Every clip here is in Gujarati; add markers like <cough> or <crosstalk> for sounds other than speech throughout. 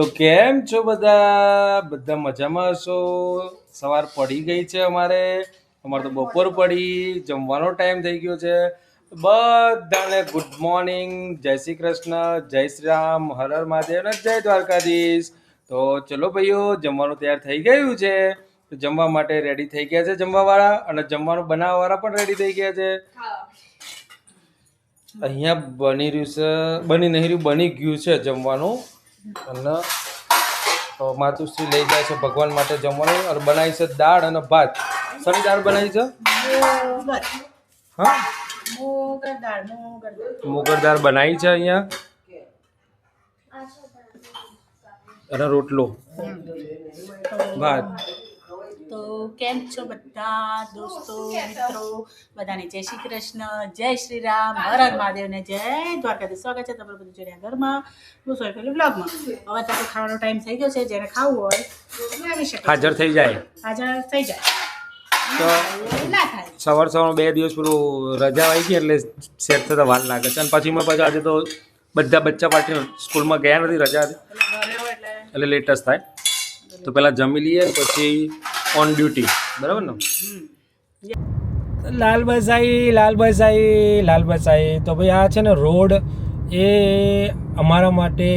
તો કેમ છો બધા? બધા મજામાં હશો? સવાર પડી ગઈ છે અમારે. અમારે તો બપોર પડી. જમવાનો ટાઈમ થઈ ગયો છે. બધાને ગુડ મોર્નિંગ જય શ્રી કૃષ્ણ જય શ્રી રામ હર હર મહાદેવ અને જય દ્વારકાધીશ. તો ચલો ભાઈઓ જમવાનું તૈયાર થઈ ગયું છે. તો જમવા માટે રેડી થઈ ગયા છે જમવાવાળા અને જમવાનું બનાવવાવાળા પણ રેડી થઈ ગયા છે. અહીંયા બની રહ્યું છે બની નહીં રહ્યું બની ગયું છે જમવાનું. અને તો માતુશ્રી લઈ જાય છે ભગવાન માટે જમવાનું અને બનાવી છે દાળ અને ભાત. શની દાળ બનાવી છે? હા? મુગર દાળ બનાવી છે અહીંયા? અને રોટલો. ભાત. તો કેમ છો બધા દોસ્તો મિત્રો? બધાને જય શ્રી કૃષ્ણ જય શ્રી રામ હર હર મહાદેવને જય દ્વારકાધીશ. સ્વાગત છે તમારું બધું જોડ્યા ઘરમાં. હું સોય પેલું બ્લોગમાં હવે તો ખાવાનો ટાઈમ થઈ ગયો છે. જેને ખાવું હોય આવી શકે હાજર થઈ જાય. હાજર થઈ જાય. તો સવાર સવાર બે દિવસ પેલું રજા આવી ગઈ એટલે સેટ થતા વાર લાગે છે. અને પછી મેં પાછું આજે તો બધા બચ્ચા પાર્ટી સ્કૂલમાં ગયા નથી રજા એટલે લેટેસ્ટ થાય. તો પહેલાં જમી લઈએ પછી ઓન ડ્યુટી. બરાબર ને? લાલ બસાઈ લાલ બસાઈ લાલ બસાઈ તો ભાઈ આ છે ને રોડ એ અમારા માટે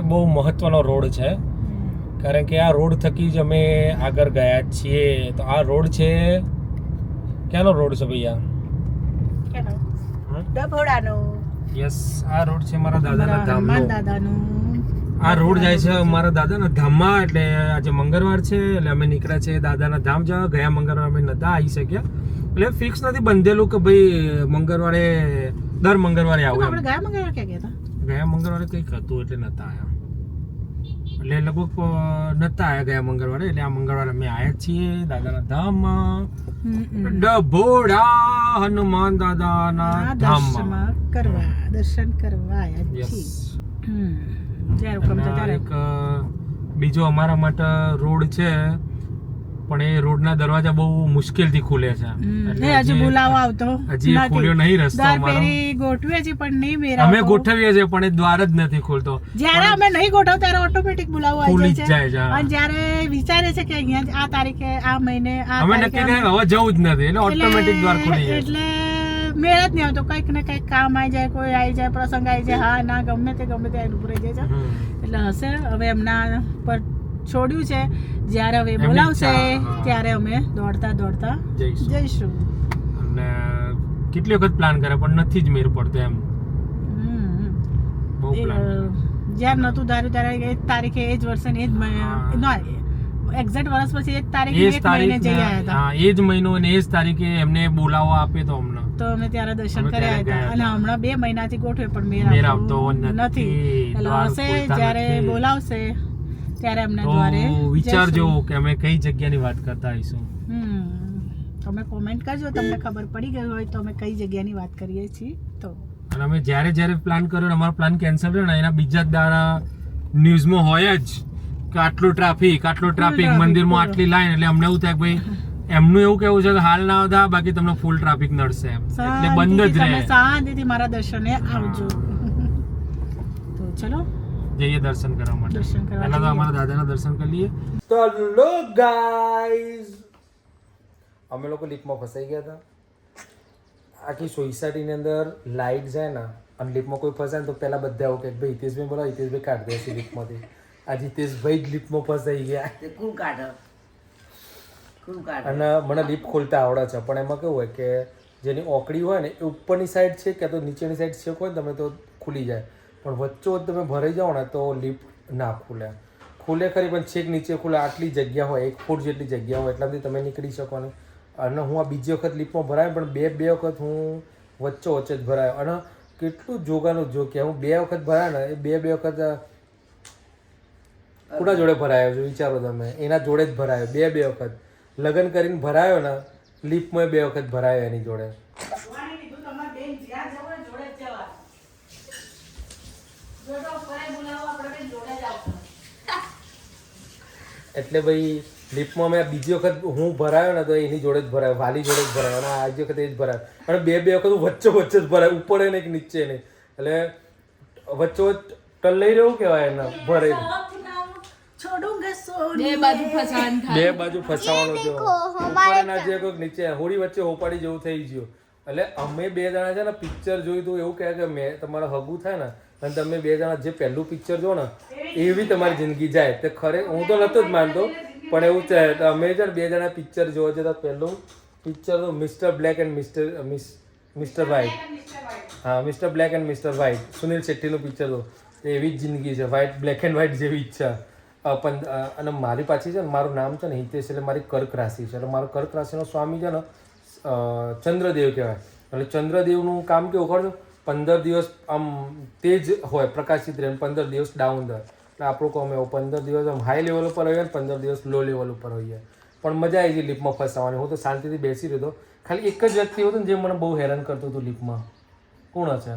બહુ મહત્વનો રોડ છે. કારણ કે આ રોડ થકી જ અમે આગળ ગયા છીએ. તો આ રોડ છે ક્યાંનો રોડ છે ભૈયા? કેનો? ડભોડાનો. યસ આ રોડ છે મારા દાદાના ધામનો દાદાનું. આ રોડ જાય છે અમારા દાદાના ધામમાં એટલે આજે મંગળવાર છે એટલે અમે નીકળ્યા છે દાદાના ધામ જવા. ગયા મંગળવાર અમે નતા આવી શક્યા. એટલે ફિક્સ નથી બંધેલું કે ભાઈ મંગળવારે દર મંગળવારે આવું આપણે ગયા મંગળવારે ક્યાં ગયા હતા? ગયા મંગળવારે કંઈક હતું એટલે નતા આવ્યા એટલે લગભગ નતા આવ્યા ગયા મંગળવારે એટલે આ મંગળવારે અમે આવ્યા છીએ દાદાના ધામમાં. ડભોડા હનુમાન દાદાના ધામમાં. કરવા દર્શન કરવા આવ્યા છીએ. એક બીજો અમારા માટે રોડ છે પણ એ રોડના દરવાજા બહુ મુશ્કેલથી ખુલે છે. હજુ બોલાવો આવતો. હજી ખુલ્યો નહીં રસ્તો અમારો. ગોઠવીએ છીએ પણ નહીં મેરા અમે ગોઠવીએ છીએ પણ એ દ્વાર જ નથી ખુલતો. જ્યારે અમે નહીં ગોઠવ ત્યારે ઓટોમેટિક બોલાવો આવી જાય છે. છે અને જ્યારે વિચારે છે કે અહીંયા આ તારીખે આ મહિને આ અમે નક્કી અમે- હવે જવું જ નથી એટલે ઓટોમેટિક દ્વાર ખુલી જાય એટલે મેળ જ નહીં આવતો. કંઈક ને કંઈક કામ આવી જાય કોઈ આવી જાય પ્રસંગ આવી જાય. હા ના ગમે તે ગમે તે રહી જાય છે. એટલે હશે. હવે એમના પર છોડ્યું છે. જ્યારે હવે બોલાવશે ત્યારે અમે દોડતા દોડતા જઈશું. અને કેટલી વખત પ્લાન કરે પણ નથી જ મેર પડતો એમ. બહુ પ્લાન જ્યારે નહોતું ધાર્યું ત્યારે એ જ તારીખે એ જ વર્ષે એ જ ના એક્ઝેક્ટ વર્ષ પછી એ જ તારીખે એ એ જ જ મહિને જઈ આવ્યા હતા. એ જ મહિનો અને એ જ તારીખે એમને બોલાવો આપ્યો તો અમને. તો અમે ત્યારે દર્શન કર્યા હતા. અને હમણાં બે મહિનાથી ગોઠવે પણ મેર આવતો નથી. એટલે હશે જ્યારે બોલાવશે ત્યારે અમને દ્વારે વિચારજો કે અમે કઈ જગ્યાની વાત કરતા આવીશું. તમે કોમેન્ટ કરજો. તમને ખબર પડી ગઈ હોય તો અમે કઈ જગ્યાની વાત કરીએ છીએ તો. અને અમે જ્યારે જ્યારે પ્લાન કર્યો અમારો પ્લાન કેન્સલ થયો ને એના બીજા દાડા ન્યૂઝમાં હોય જ કે આટલું ટ્રાફિક આટલું ટ્રાફિક મંદિરમાં આટલી લાઈન એટલે અમને એવું થાય ભાઈ એમનું એવું કેવું છે કે હાલ ના આવતા બાકી તમને ફૂલ ટ્રાફિક નડશે એમ. એટલે બંધ જ રહે. શાંતિથી મારા દર્શને આવજો. <laughs> તો ચલો. જઈએ દર્શન કરવા માટે. દર્શન કરવા પહેલા તો અમારા દાદાના દર્શન કરી લઈએ. તો લો ગાઈઝ. અમે લોકો લિફ્ટમાં ફસાઈ ગયા હતા. આખી સોસાયટીની અંદર લાઇટ જાય ને અને લિફ્ટમાં કોઈ ફસાય ને તો પહેલા બધા એવું કે ભાઈ હિતેશભાઈ બોલાવો હિતેશભાઈ કાઢ દે લિફ્ટમાંથી. આ હિતેશભાઈ જ લિફ્ટમાં ફસાઈ ગયા. તે કું કાઢો કું કાઢો? અને મને લીપ ખોલતા આવડે છે. પણ એમાં કેવું હોય કે જેની ઓકડી હોય ને, એ ઉપરની સાઈડ છે કે તો નીચેની સાઈડ છેક હોય તમે તો ખુલી જાય. પણ વચ્ચોવચ્ચ તમે ભરાઈ જાઓ ને, તો લિફ્ટ ના ખુલે. ખુલે ખરી, પણ છેક નીચે ખુલે. આટલી જગ્યા હોય, એક ફૂટ જેટલી જગ્યા હોય, એટલાથી તમે નીકળી શકો ને. અને હું આ બીજી વખત લિફ્ટમાં ભરાયો, પણ બે બે વખત હું વચ્ચો વચ્ચે જ ભરાયો. અને કેટલું જોગાનું જો કે હું બે વખત ભરાયો ને, એ બે બે વખત કોના જોડે ભરાયો છો? વિચારો તમે. એના જોડે જ ભરાયો, બે બે વખત. લગ્ન કરીને ભરાયો ને લિફ્ટમાં બે વખત ભરાયો એની જોડે. એટલે ભાઈ લિફ્ટમાં મેં બીજી વખત હું ભરાયો ને તો એની જોડે જ ભરાયો વાલી જોડે જ ભરાયો અને આજે વખતે એ જ ભરાયો. અને બે બે વખત હું વચ્ચે વચ્ચે જ ભરાયો ઉપર ને એક નીચે નહીં. એટલે વચ્ચો ટલ લઈ રહ્યું કહેવાય એને ભરે બે બાજુ ફસાન બે બાજુ ફસાવાનો જો ઉપરના જે કોઈક નીચે હોળી વચ્ચે હોપાડી જેવું થઈ ગયું. એટલે અમે બે જણા છે ને પિક્ચર જોયું હતું એવું કહે કે મેં તમારા હગું થાય ને અને તમે બે જણા જે પહેલું પિક્ચર જો ને એવી તમારી જિંદગી જાય. તે ખરે હું તો નતો જ માનતો પણ એવું છે અમે છે ને બે જણા પિક્ચર જોવા જતા પહેલું પિક્ચર તો mister black and mister miss mister white હા mister black and mister white Sunil શેટ્ટીનું picture તો એવી જ જિંદગી છે વ્હાઇટ બ્લેક એન્ડ વ્હાઇટ જેવી જ છે. અ, પણ અ, અને મારી પાછી છે ને, મારું નામ છે ને હિતેશ એટલે મારી કર્ક રાશિ છે. એટલે મારો કર્ક રાશિનો સ્વામી છે ને ચંદ્રદેવ કહેવાય. એટલે ચંદ્રદેવનું કામ કેવું ખબર પંદર દિવસ આમ તેજ હોય, પ્રકાશિત રહે, પંદર દિવસ ડાઉન રહે. એટલે આપણું કહું એવું, પંદર દિવસ આમ હાઈ લેવલ ઉપર હોઈએ પંદર દિવસ લો લેવલ ઉપર હોઈએ. પણ મજા આવી ગઈ લિપમાં ફસાવાની. હું તો શાંતિથી બેસી રહ્યો ખાલી એક જ વ્યક્તિ હતો ને જે મને બહુ હેરાન કરતું હતું લિપમાં કોણ હશે?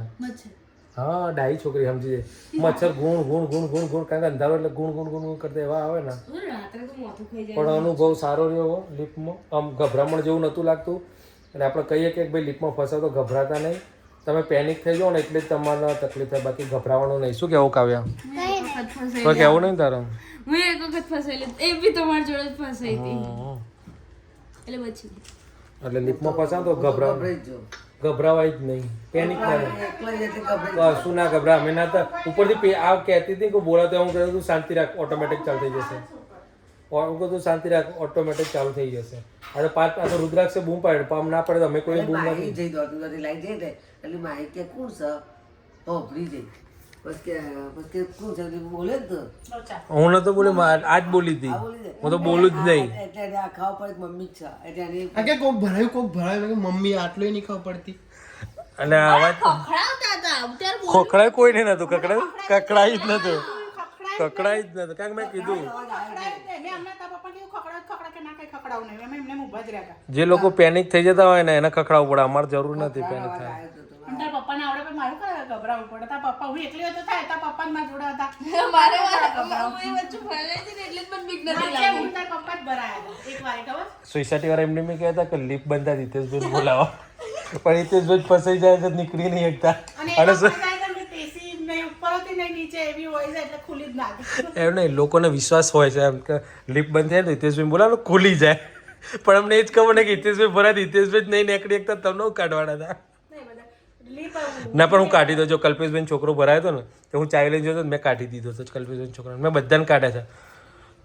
હા ડાઈ છોકરી સમજી જાય. મચ્છર ગુણ ગુણ ગુણ ગુણ ગુણ કારણ કે અંધારો એટલે ગુણ ગુણ ગુણ ગુણ કરતા એવા આવે ને. રાત્રે તો મોથું ખાઈ પણ અનુભવ સારો રહ્યો લીપમાં લિપમાં. આમ ગભરામણ જેવું નહોતું લાગતું. અને આપણે કહીએ કે ભાઈ લિપમાં ફસાવ તો ગભરાતા નહીં. તમે પેનિક થઈ જાઓ ને એટલે જ તમારે તકલીફ થાય. બાકી ગભરાવાનું નહીં. શું કેવું કાવ્યા? તો કહેવું નહીં તારું? હું એક વખત ફસાયેલી એ બી તમારી જોડે જ ફસાઈ હતી. એટલે પછી. એટલે લિપમાં ફસાવ તો ગભરા ગભરાઈ જ જો ગભરાવાય જ નહીં. પેનિક ના થાય. એકલા જ એટલે ગભરાઈ બસ શું ના ગભરા અમે ના તો ઉપરથી આ કહેતી હતી કે બોલાતો હું કહેતો તું શાંતિ રાખ ઓટોમેટિક ચાલુ થઈ જશે. હું કહું તું શાંતિ રાખ ઓટોમેટિક ચાલુ થઈ જશે. આ તો પાંચ આ તો રુદ્રાક્ષે બૂમ પાડે પામ ના પડે તો અમે કોઈ બૂમ નથી. જઈ દો દોડતી લાઈ જઈ દે એટલે માહી કે કોણ છે? હોભળી જઈ. બોલે હું નતો બોલ્યો આજ બોલી હતી. બોલી. હું તો બોલું જ નહીં. એટલે આ ખાવા પડે મમ્મી છે? એટલે કે કોક ભરાયું કોક ભરાયું. મમ્મી આટલું નહીં ખબર પડતી. અને અત્યારે ખોખડાય કોઈ નહીં નતું. કકડાય કકડાય જ નતું. કકડાય જ નતું. કારણ મેં કીધું. જ લોકો પેનિક થઈ જતા હોય ને એને કકડાવવું પડે. અમારે જરૂર નથી પેનિક થાય. પણ તારા પપ્પાને આવડે પણ મારું કઈ ગભરાવું પડે. તારા પપ્પા હું એકલી હતો થાય તારા પપ્પા મારા જોડે હતા. <laughs> મારે હું એ વચ્ચે ફસાઈ છે ને એટલે જ મને બીક નથી લાગી. હું તારા પપ્પા જ ભરાયા એક વાર ખબર? સોસાયટી વાળા એમને મેં કહેતા કે લીપ બંધા હિતેશભાઈ બોલાવો. પણ હિતેશભાઈ ફસાઈ જાય તો નીકળી નહીં શકતા. અને એમાં નહીં ઉપર હતી નહીં નીચે એવી હોય છે એટલે ખુલી એમ નહીં લોકોને વિશ્વાસ હોય છે. એમ કે લિપ બંધ થાય ને તો હિતેશભાઈ બોલાવો ખુલી જાય. પણ અમને એ જ ખબર નહીં કે હિતેશભાઈ ભરાય હિતેશભાઈ જ નહીં નીકળી શકતા તમને કાઢવાના હતા. ના પણ હું કાઢી દો જો કલ્પેશભાઈ છોકરો ભરાયો હતો ને તો હું ચાવી લઈ જતો મેં કાઢી દીધો હતો કલ્પેશભાઈ છોકરાને. મેં બધાને કાઢ્યા છે.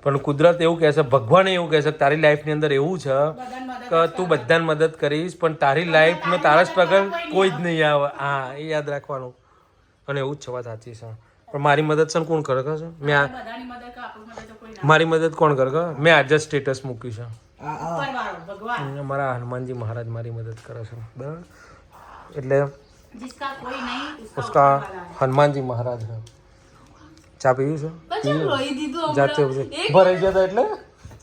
પણ કુદરત એવું કહે છે ભગવાન એવું કહે છે તારી લાઈફની અંદર એવું છે કે તું બધાને મદદ કરીશ પણ તારી લાઈફનો તારા જ પગલ કોઈ જ નહીં આવે. હા એ યાદ રાખવાનું. અને એવું જ છે વાત સાચી છે. પણ મારી મદદ છે કોણ કરે છે? મેં મારી મદદ કોણ કરે મેં આજે સ્ટેટસ મૂક્યું છે. મારા હનુમાનજી મહારાજ મારી મદદ કરે છે. બરાબર એટલે उसका उसका ऊपर वाला है। હનુમાનજી મહારાજ છે ચા પીવી છે પછી રોઈ દીધું જાતે ભરાઈ જતા એટલે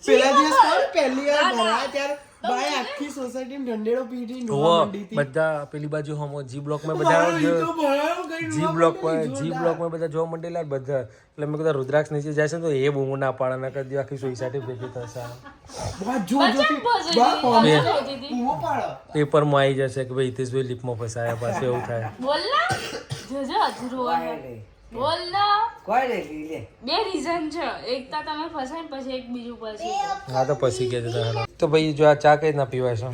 પેલા દિવસ પહેલી વાર ભરાયા ત્યારે ભાઈ આખી સોસાયટી ઢંઢેરો પીટી નોવા હતી. બધા પેલી બાજુ હમો જી બ્લોકમાં બધા જી બ્લોકમાં જી બ્લોકમાં બધા જોવા મંડેલા બધા. એટલે મેં કીધું રુદ્રાક્ષ નીચે જાય છે તો એ બૂમો ના પાડા. ના કરી આખી સોસાયટી ભેગી થશે. બા જો પાડો. પેપરમાં આવી જશે કે ભાઈ હિતેશભાઈ લીપમાં ફસાયા પાસે એવું થાય. બોલ ના. જોજો રોવા બોલ કોઈ નહીં લે બે રીઝન છે. એક તો તમે ફસાય ને પછી એક બીજું પછી હા તો પછી કે તો ભાઈ જો આ ચા કઈ ના પીવાય છે?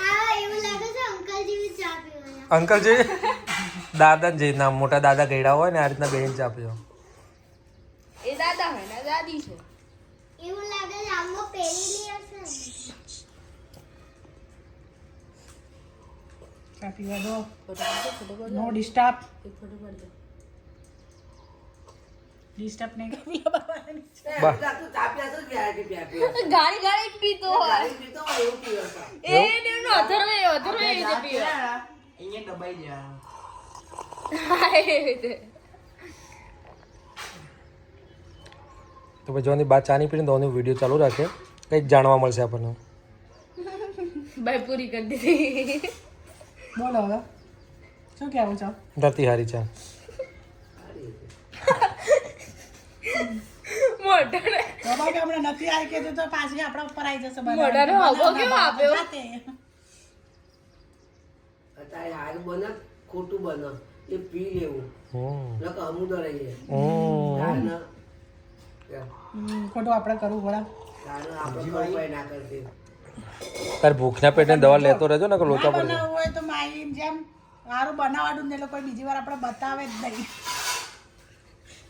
આ એવું લાગે છે અંકલ જેવી ચા પીવાના અંકલ જે દાદા જે ના મોટા દાદા ગયડા હોય ને આ રીતના બેન ચા પીવો એ દાદા હોય ને દાદી છે એવું લાગે છે આમાં પહેરેલી હશે ને. ચા પીવા દો. નો ડિસ્ટર્બ ડિસ્ટર્બ નહીં. <laughs> <laughs> ગાડી ગાડી પીતો હોય. ગાડી પીતો હોય એવું પીવે છે. એ એનો અધર્વે અધર્વે એ રીતે પીવે. અહીંયા દબાઈ જાય હા, એ રીતે. તો પછી જોવાની બાદ ચા નહીં પીને તો વીડિયો ચાલુ રાખે. કંઈક જાણવા મળશે આપણને. ભાઈ પૂરી કરી દીધી. બોલો હવે. શું કહેવું છો? નથી હારી છે. મોઢાને. બાબા કે હમણાં નથી આવી કીધું તો પાછી આપણા ઉપર આવી જશે મોઢાનો હાવો કેવો આપ્યો? અત્યારે હારું બને ખોટું બને. એ પી લેવું. નકર હમ. હમ, ખોટું આપણે કરવું પડે. આપણે ના કરતી તારે ભૂખના પેટે દવા લેતો રહેજો ને કે લોચા ના હોય તો માઈ જેમ સારું બનાવવાનું ને લોકો બીજી વાર આપણે બતાવે જ નહીં.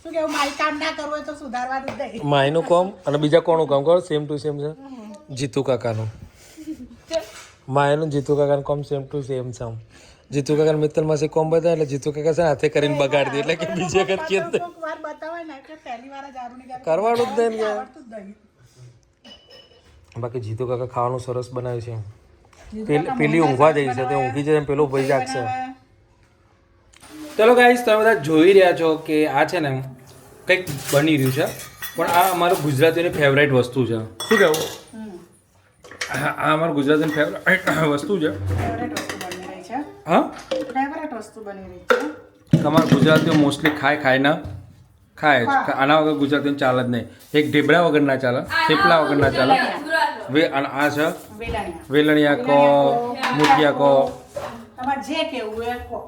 શું કેવું માઈ કામ ના કરવું હોય તો સુધારવાનું જ નહીં. માઈનું કામ અને બીજા કોનું કામ? કરો સેમ ટુ સેમ છે? જીતુ કાકાનું. માયાનું જીતુ કાકાનું કોમ સેમ ટુ સેમ છે જીતુ કાકા મિત્તલ માસે કોમ બતાવે એટલે જીતુ કાકા છે હાથે કરીને બગાડી દે એટલે કે બીજી વખત કે કોઈક ને કે પહેલી વાર જ કરવાનું જ નહીં ને યાર. આવડતું જ નહીં બાકી જીતુ કાકા ખાવાનું સરસ બનાવ્યું છે. પેલી પેલી ઊંઘવા જાય છે તે ઊંઘી જાય પેલો ભાઈ જાગશે. ચલો ગાઈસ તમે બધા જોઈ રહ્યા છો કે આ છે ને કંઈક બની રહ્યું છે પણ આ અમારું ગુજરાતીની ફેવરેટ વસ્તુ છે. શું કહેવું? આ આ અમારું ગુજરાતીની ફેવરેટ વસ્તુ છે. વસ્તુ છે. હા? ફેવરેટ વસ્તુ બની રહી છે. તમારા ગુજરાતીઓ મોસ્ટલી ખાય ખાય ના? ખાય જ. આના વગર ગુજરાતીઓ ચાલે જ નહીં. એક ઢેબડા વગર ના ચાલે થેપલા વગર ના ચાલે. વે અને આ છે વેલણિયા. કહો મુઠિયા કહો તમારે જે કેવું એ કહો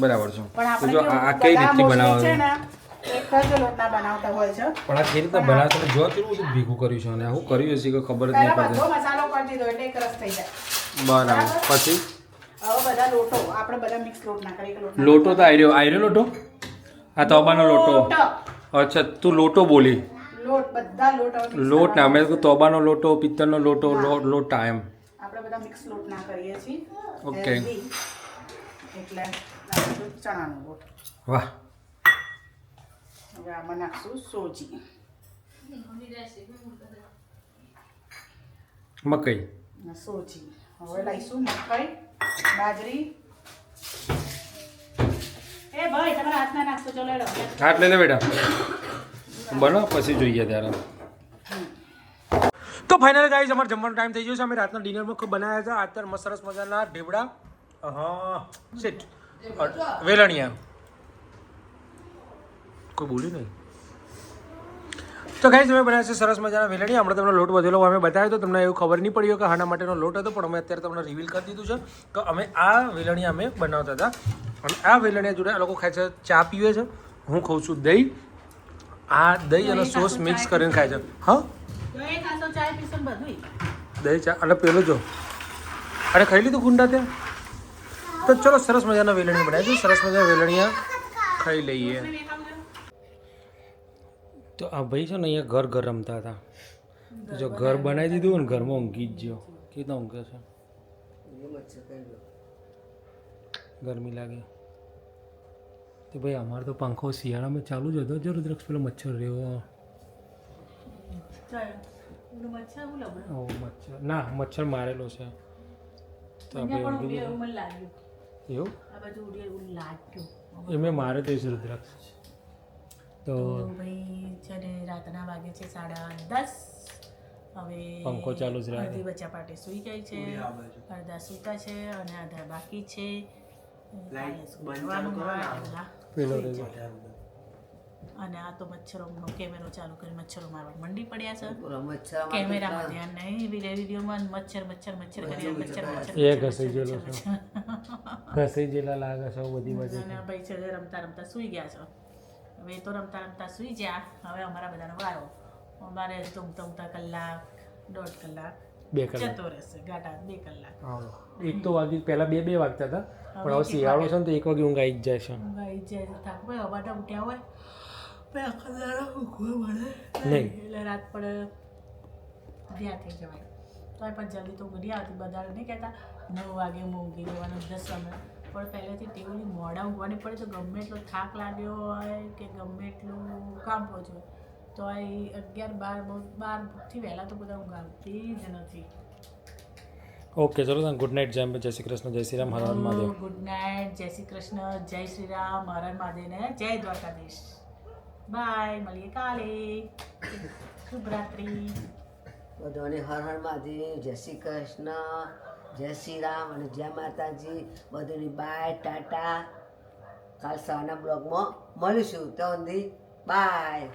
બરાબર છે. પણ જો આ આ કઈ રીતથી બનાવવાનું? એક જ લોટના બનાવતા હોય છે. પણ આ કઈ રીતના બનાવશે જો કેટલું બધું ભેગું કર્યું છે અને હું કર્યું હશે કે ખબર જ નહીં પડે. મસાલો કરી દીધો એટલે એક રસ થઈ જાય. બરાબર. પછી? હવે બધા લોટો આપણે બધા મિક્સ લોટ ના કરીએ લોટો તો આયરો આયરો લોટો? આ તોબાનો લોટો. અચ્છા તું લોટો બોલી. લોટ બધા લોટ લોટ ના અમે તોબાનો લોટો પિત્તળનો લોટો લોટા એમ. આપણે બધા મિક્સ લોટ ના કરીએ છીએ. ઓકે. એટલે ચણાનો લોટ. વાહ. હવે આમાં નાખશું સોજી. મકઈ. સોજી. હવે લઈશું મકાઈ બાજરી. એ ભાઈ તમારા હાથમાં નાખશો ચલો લો હાથ લઈ લે બેટા બનો, પછી જોઈએ ત્યારે. તો ફાઇનલ ગાઈઝ અમારે જમવાનો ટાઈમ થઈ ગયો છે. અમે રાતના ડિનરમાં ખૂબ બનાવ્યા હતા. અત્યારે મસ્ત સરસ મજાના ઢેબડા. હા સીટ વેલણિયા. કોઈ બોલ્યું નહીં? તો ગાઈઝ અમે બનાવ્યા છે સરસ મજાના વેલણિયા. હમણાં તમને લોટ વધેલો અમે બતાવ્યો તો તમને એવું ખબર નહીં પડી હોય કે આના માટેનો લોટ હતો, પણ અમે અત્યારે તમને રિવીલ કરી દીધું છે કે અમે આ વેલણિયા અમે બનાવતા હતા. અને આ વેલણિયા જોડે આ લોકો ખાય છે, ચા પીવે છે. હું ખાઉં છું દહીં આ દહીં અને સોસ મિક્સ કરીને ખાય છે. હા? દહીં ચા અને પેલો જો. અરે ખાઈ લીધું ગુંડા ત્યાં તો ચલો સરસ મજાના વેલણી બનાવી છે સરસ મજાના વેલણીયા ખાઈ લઈએ. તો આ ભાઈ છે ને અહીંયા ઘર ઘર રમતા હતા. જો ઘર બનાવી દીધું ને ઘરમાં ઊંઘી જ ગયો. કેવી ઊંઘે છે? ગરમી લાગે. તો ભાઈ અમારે તો પંખો શિયાળામાં ચાલુ જ હતો જો રુદ્રક્ષ પેલો મચ્છર રહ્યો. મચ્છર ના મચ્છર મારેલો છે. તો આપણે એવું બધું એ મેં મારે તો છે રુદ્રાક્ષ તો ભાઈ છે ને રાતના વાગે છે સાડા દસ હવે પંખો ચાલુ જ અડધી બચ્ચા પાટે સુઈ જાય છે. અડધા સૂતા છે અને અડધા બાકી છે. સુવાનું હોય એટલા પેલો સુઈ રહ્યો. અને આ તો મચ્છરોનો કેમેરો ચાલુ કરી મચ્છરો મારવા. મંડી પડ્યા છે. મચ્છર કેમેરામાં ધ્યાન નહીં વીડિયો વિડીયોમાં મચ્છર મચ્છર મચ્છર કરી મચ્છર મચ્છર એ ઘસી ગયેલો છે. ઘસી જેલા લાગે છે બધી બાજુ અને ભાઈ છે રમતા રમતા સૂઈ ગયા છો. હવે એ તો રમતા રમતા સૂઈ ગયા. હવે અમારા બધાનો વારો. અમારે તો ઉમતા ઉમતા કલાક દોઢ કલાક. બે કલાક. જતો રહેશે ગાટા બે કલાક. હા. એક તો વાગી પહેલા બે બે વાગતા હતા. પણ હવે શિયાળો છે ને તો એક વાગે ઊંઘ આવી જ જાય છે. ઊંઘ આવી જાય. છે થાક ભાઈ અવાટા ઉઠ્યા હોય. પછી આખા દાડા ઊંઘવા મળે નહીં. એટલે રાત પડે ધ્યા થઈ જવાય. તોય પણ જલ્દી તો નહીં આવતી. બધા નહીં કહેતા નવ વાગે હું ઊંઘી લેવાનું દસ વાગે. પણ પહેલેથી ટેવની મોડા ઊંઘવાની પડે તો ગમે એટલો થાક લાગ્યો હોય કે ગમે એટલું કામ પહોંચ્યું તો આ અગિયાર બાર બહુ બારથી વહેલા તો બધા ઊંઘ આવતી જ નથી. ઓકે ચલો ગુડ નાઇટ જય જય શ્રી કૃષ્ણ જય શ્રી રામ હર હર મહાદેવ. ગુડ નાઇટ જય શ્રી કૃષ્ણ જય શ્રી રામ હર હર મહાદેવ ને જય દ્વારકાધીશ. બાય મળીએ કાલે. શુભરાત્રી. બધાને હર હર મહાદેવ જય શ્રી કૃષ્ણ જય શ્રી રામ અને જય માતાજી. બધાની બાય ટાટા. કાલ સવારના બ્લોગમાં મળીશું. તો બાય.